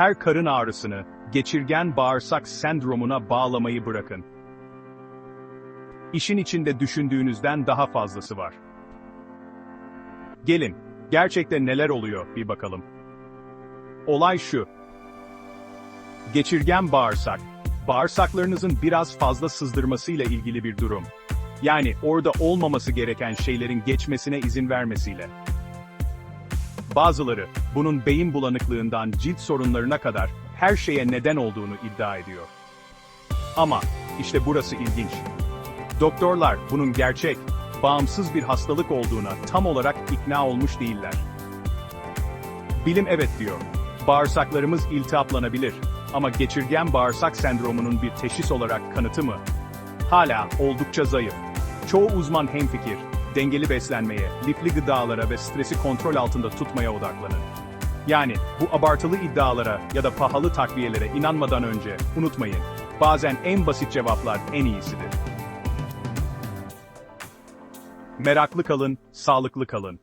her karın ağrısını geçirgen bağırsak sendromuna bağlamayı bırakın. İşin içinde düşündüğünüzden daha fazlası var. Gelin, gerçekte neler oluyor bir bakalım. Olay şu. Geçirgen bağırsak, bağırsaklarınızın biraz fazla sızdırmasıyla ilgili bir durum. Yani orada olmaması gereken şeylerin geçmesine izin vermesiyle. Bazıları, bunun beyin bulanıklığından cilt sorunlarına kadar her şeye neden olduğunu iddia ediyor. Ama, işte burası ilginç. Doktorlar bunun gerçek, bağımsız bir hastalık olduğuna tam olarak ikna olmuş değiller. Bilim evet diyor. Bağırsaklarımız iltihaplanabilir ama geçirgen bağırsak sendromunun bir teşhis olarak kanıtı mı? Hala oldukça zayıf. Çoğu uzman hemfikir, dengeli beslenmeye, lifli gıdalara ve stresi kontrol altında tutmaya odaklanır. Yani bu abartılı iddialara ya da pahalı takviyelere inanmadan önce unutmayın, bazen en basit cevaplar en iyisidir. Meraklı kalın, sağlıklı kalın.